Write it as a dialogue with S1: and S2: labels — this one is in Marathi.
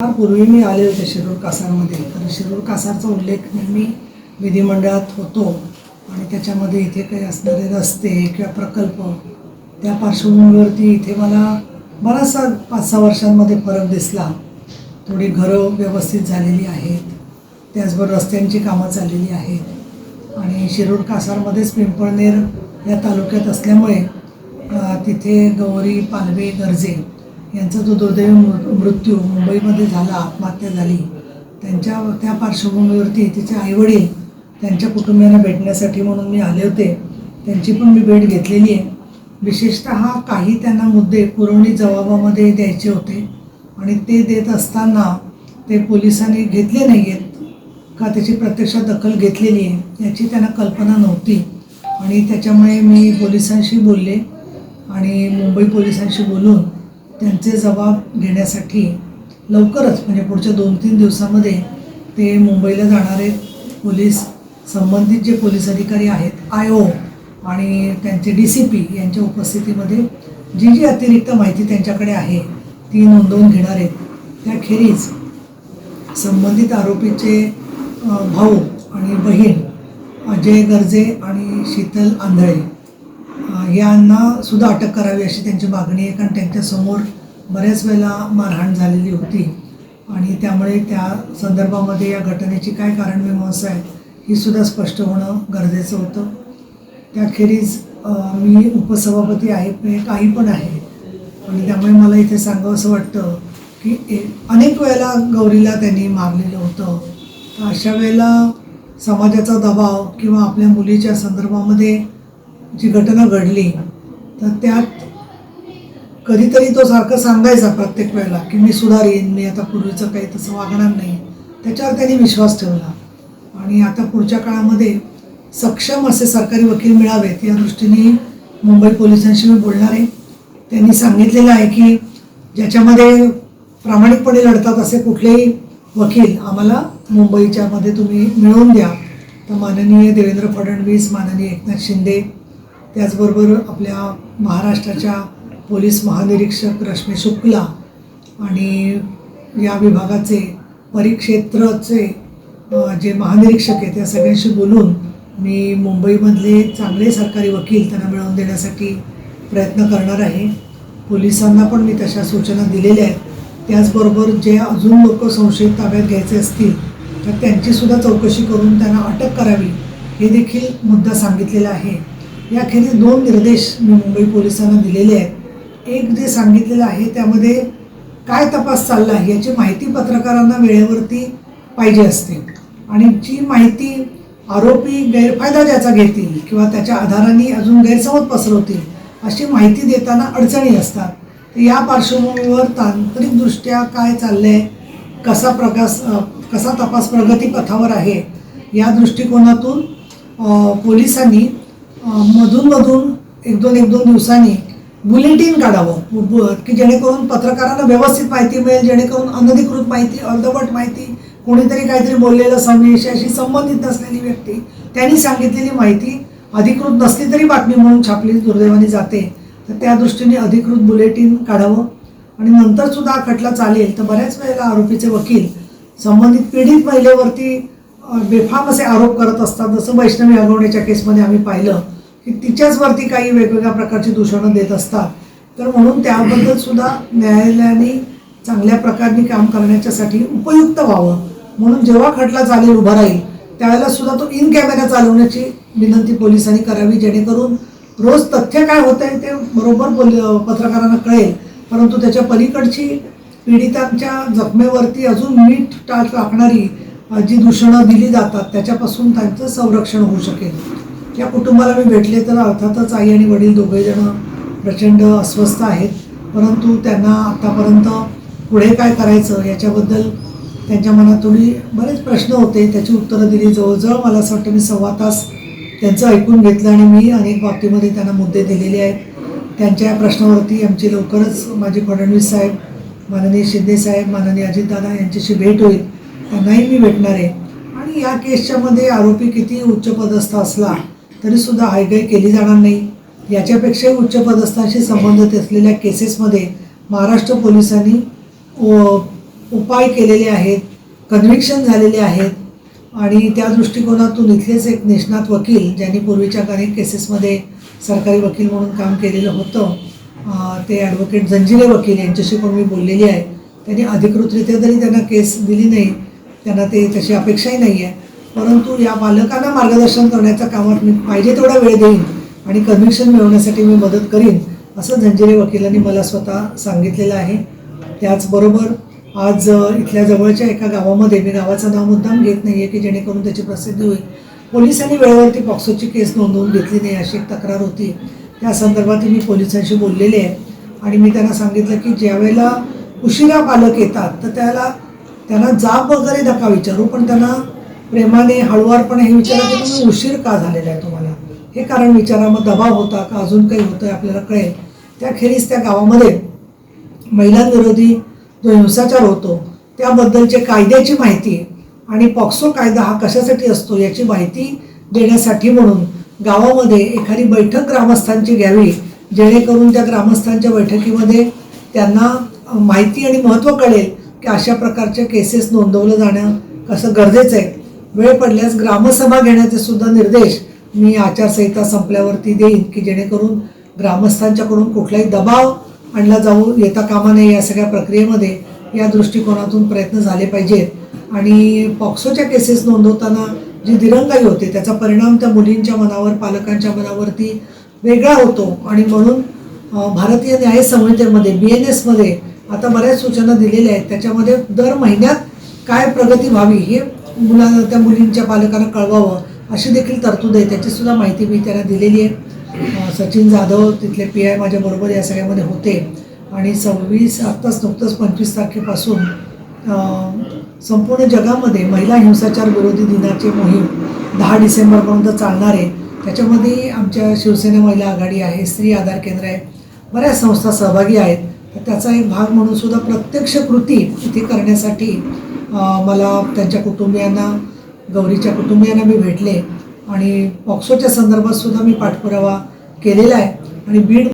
S1: फार पूर्वी मी आले होते शिरूर कासारमध्ये. तर शिरूर कासारचा उल्लेख नेहमी विधिमंडळात होतो आणि त्याच्यामध्ये इथे काही असणारे रस्ते किंवा प्रकल्प त्या पार्श्वभूमीवरती इथे मला बराचसा पाच सहा वर्षांमध्ये फरक दिसला. थोडी घरं व्यवस्थित झालेली आहेत. त्याचबरोबर रस्त्यांची कामं चाललेली आहेत. आणि शिरूर कासारमध्येच पिंपळनेर या तालुक्यात असल्यामुळे तिथे गौरी पालवे गर्जे यांचा जो दुर्दैवी मृ- मृत्यू मुंबईमध्ये झाला आत्महत्या झाली. त्यांच्या त्या पार्श्वभूमीवरती तिचे आईवडील त्यांच्या कुटुंबियांना भेटण्यासाठी म्हणून मी आले होते. त्यांची पण मी भेट घेतलेली आहे. विशेषतः काही त्यांना मुद्दे पुरवणी जबाबामध्ये द्यायचे होते आणि ते देत असताना ते पोलिसांनी घेतले नाही आहेत का त्याची प्रत्यक्षात दखल घेतलेली आहे याची त्यांना कल्पना नव्हती. आणि त्याच्यामुळे मी पोलिसांशी बोलले आणि मुंबई पोलिसांशी बोलून त्यांचे जबाब घेण्यासाठी लवकरच म्हणजे पुढच्या दोन तीन दिवसामध्ये ते मुंबईला जाणारे पोलीस संबंधित जे पोलीस अधिकारी आहेत आय ओ आणि त्यांचे डी सी पी यांच्या उपस्थितीमध्ये जी जी अतिरिक्त माहिती त्यांच्याकडे आहे ती नोंदवून घेणार आहेत. त्याखेरीज संबंधित आरोपीचे भाऊ आणि बहीण अजय गर्जे आणि शीतल आंधळे यांना सुद्धा अटक करावी अशी त्यांची मागणी आहे कारण त्यांच्यासमोर बऱ्याच वेळेला मारहाण झालेली होती. आणि त्यामुळे त्या संदर्भामध्ये या घटनेची काय कारणमीमांसा आहे ही सुद्धा स्पष्ट होणं गरजेचं होतं. त्याखेरीज मी उपसभापती आहे काही पण आहे. आणि त्यामुळे मला इथे सांगावं असं वाटतं की अनेक वेळेला गौरीला त्यांनी मारलेलं होतं. तर अशा वेळेला समाजाचा दबाव किंवा आपल्या मुलीच्या संदर्भामध्ये जी घटना घडली तर त्यात कधीतरी तो सारखं सांगायचा प्रत्येक वेळेला की मी सुधारीन मी आता पूर्वीचं काही तसं वागणार नाही. त्याच्यावर त्यांनी विश्वास ठेवला. आणि आता पुढच्या काळामध्ये सक्षम असे सरकारी वकील मिळावेत या दृष्टीने मुंबई पोलिसांशी मी बोलणार आहे. त्यांनी सांगितलेलं आहे की ज्याच्यामध्ये प्रामाणिकपणे लढतात असे कुठलेही वकील आम्हाला मुंबईच्यामध्ये तुम्ही मिळवून द्या. तर माननीय देवेंद्र फडणवीस माननीय एकनाथ शिंदे त्याचबरोबर आपल्या महाराष्ट्राच्या पोलीस महानिरीक्षक रश्मी शुक्ला आणि या विभागाचे परिक्षेत्राचे जे महानिरीक्षक आहेत त्या सगळ्यांशी बोलून मी मुंबईमधले चांगले सरकारी वकील त्यांना मिळवून देण्यासाठी प्रयत्न करणार आहे. पोलिसांना पण मी तशा सूचना दिलेल्या आहेत. त्याचबरोबर जे अजून लोक संशयित ताब्यात घ्यायचे असतील तर त्यांचीसुद्धा चौकशी करून त्यांना अटक करावी हे देखील मुद्दा सांगितलेला आहे. याखेरीज दोन निर्देश मी मुंबई पोलिसांना दिलेले आहेत. एक जे सांगितलेलं आहे त्यामध्ये काय तपास चालला आहे याची माहिती पत्रकारांना वेळेवरती पाहिजे असते. आणि जी माहिती आरोपी गैरफायदा ज्याचा घेतील किंवा त्याच्या आधाराने अजून गैरसमज पसरवतील अशी माहिती देताना अडचणी असतात. तर या पार्श्वभूमीवर तांत्रिकदृष्ट्या काय चाललं आहे कसा प्रकाश कसा तपास प्रगतीपथावर आहे या दृष्टिकोनातून पोलिसांनी मधून मधूनमधून एक दोन एक दोन दिवसांनी बुलेटिन काढावं की जेणेकरून पत्रकारांना व्यवस्थित माहिती मिळेल जेणेकरून अनधिकृत माहिती अर्धवट माहिती कोणीतरी काहीतरी बोललेलं संदेशाशी संबंधित नसलेली व्यक्ती त्यांनी सांगितलेली माहिती अधिकृत नसली तरी बातमी म्हणून छापली दुर्दैवाने जाते. तर त्या दृष्टीने अधिकृत बुलेटिन काढावं. आणि नंतर सुद्धा हा खटला चालेल तर बऱ्याच वेळेला आरोपीचे वकील संबंधित पीडित महिलेवरती बेफाम असे आरोप करत असतात जसं वैष्णवी आगवण्याच्या केसमध्ये आम्ही पाहिलं. की तिच्याचवरती काही वेगवेगळ्या प्रकारची दूषणं देत असतात. तर म्हणून त्याबद्दल सुद्धा न्यायालयाने चांगल्या प्रकारे काम करण्याच्यासाठी उपयुक्त व्हावं. म्हणून जेव्हा खटला चालेल उभा राहील त्यावेळेला सुद्धा तो इन कॅमेरा चालवण्याची विनंती पोलिसांनी करावी जेणेकरून रोज तथ्य काय होत आहे ते बरोबर पोलि पत्रकारांना कळेल. परंतु त्याच्या पलीकडची पीडितांच्या जखमेवरती अजून मीठ टाच टाकणारी जी दूषणं दिली जातात त्याच्यापासून त्यांचं संरक्षण होऊ शकेल. या कुटुंबाला मी भेटले तर अर्थातच आई आणि वडील दोघेजण प्रचंड अस्वस्थ आहेत. परंतु त्यांना आतापर्यंत पुढे काय करायचं याच्याबद्दल त्यांच्या मनात थोडी बरेच प्रश्न होते. त्याची उत्तरं दिली. जवळजवळ मला असं वाटतं मी सव्वा तास त्यांचं ऐकून घेतलं आणि मी अनेक बाबतीमध्ये त्यांना मुद्दे दिलेले आहेत. त्यांच्या या प्रश्नावरती आमची लवकरच माझे फडणवीस साहेब माननीय शिंदे साहेब माननीय अजितदादा यांच्याशी भेट होईल. त्यांनाही मी भेटणार आहे. आणि या केसच्यामध्ये आरोपी किती उच्चपदस्थ असला तरीसुद्धा हायगाई केली जाणार नाही. याच्यापेक्षा उच्चपदस्थांशी संबंधित असलेल्या केसेसमध्ये महाराष्ट्र पोलिसांनी उपाय केलेले आहेत कन्व्हिक्शन झालेले आहेत आणि त्या दृष्टिकोनातून इथलेच एक निष्णात वकील ज्यांनी पूर्वीच्या अनेक केसेसमध्ये सरकारी वकील म्हणून काम केलेलं होतं ते ॲडव्होकेट जंजिरे वकील यांच्याशी पण मी बोललेली आहे. त्यांनी अधिकृतरित्या जरी त्यांना केस दिली नाही त्यांना ते तशी अपेक्षाही नाही आहे परंतु या बालकांना मार्गदर्शन करण्याच्या कामात मी पाहिजे तेवढा वेळ देईन आणि कन्व्हिक्शन मिळवण्यासाठी मी मदत करीन असं झंजिरे वकिलांनी मला स्वतः सांगितलेलं आहे. त्याचबरोबर आज इथल्या जवळच्या एका गावामध्ये मी गावाचं नाव मुद्दाम घेत नाही आहे की जेणेकरून त्याची प्रसिद्धी होईल. पोलिसांनी वेळेवरती पॉक्सोची केस नोंदवून घेतली नाही अशी एक तक्रार होती. त्या संदर्भात मी पोलिसांशी बोललेले आहे आणि मी त्यांना सांगितलं की ज्यावेळेला उशिरा पालक येतात तर त्याला त्यांना जाब वगैरे नका विचारू पण त्यांना प्रेमाने हळुवारपणे हे विचारा की उशीर का झालेला आहे तुम्हाला? हे कारण विचारा मग दबाव होता का अजून काही होतं आहे आपल्याला कळेल. त्याखेरीज त्या गावामध्ये महिलांविरोधी जो हिंसाचार होतो त्याबद्दलचे कायद्याची माहिती आणि पॉक्सो कायदा हा कशासाठी असतो याची माहिती देण्यासाठी म्हणून गावामध्ये एखादी बैठक ग्रामस्थांची घ्यावी जेणेकरून त्या ग्रामस्थांच्या बैठकीमध्ये त्यांना माहिती आणि महत्त्व कळेल की अशा प्रकारच्या केसेस नोंदवलं जाणं कसं गरजेचं आहे. वेळ पडल्यास ग्रामसभा घेण्याचे सुद्धा निर्देश मी आचारसंहिता संपल्यावरती देईन की जेणेकरून ग्रामस्थांच्याकडून कुठलाही दबाव आणला जाऊ येता कामा नये या सगळ्या प्रक्रियेमध्ये या दृष्टिकोनातून प्रयत्न झाले पाहिजेत. आणि पॉक्सोच्या केसेस नोंदवताना जी दिरंगाई होते त्याचा परिणाम त्या मुलींच्या मनावर पालकांच्या मनावरती वेगळा होतो. आणि म्हणून भारतीय न्याय संहितेमध्ये बी एन एसमध्ये आता बऱ्याच सूचना दिलेल्या आहेत. त्याच्यामध्ये दर महिन्यात काय प्रगती व्हावी हे मुला त्या मुलींच्या पालकांना कळवावं अशी देखील तरतूद आहे. त्याची सुद्धा माहिती मी त्यांना दिलेली आहे. सचिन जाधव तिथले पी आय माझ्याबरोबर या सगळ्यामध्ये होते. आणि सव्वीस आत्ताच नुकतंच पंचवीस तारखेपासून संपूर्ण जगामध्ये महिला हिंसाचार विरोधी दिनाची मोहीम दहा डिसेंबरपर्यंत चालणार आहे. त्याच्यामध्ये आमच्या शिवसेना महिला आघाडी आहे स्त्री आधार केंद्र आहे. बऱ्याच संस्था सहभागी आहेत. तर त्याचा एक भाग म्हणून सुद्धा प्रत्यक्ष कृती इथे करण्यासाठी मला त्यांच्या कुटुंबियांना गौरीच्या कुटुंबियांना मी भेटले आणि पॉक्सोच्या संदर्भात सुद्धा मी पाठपुरावा केलेला आहे. आणि बीड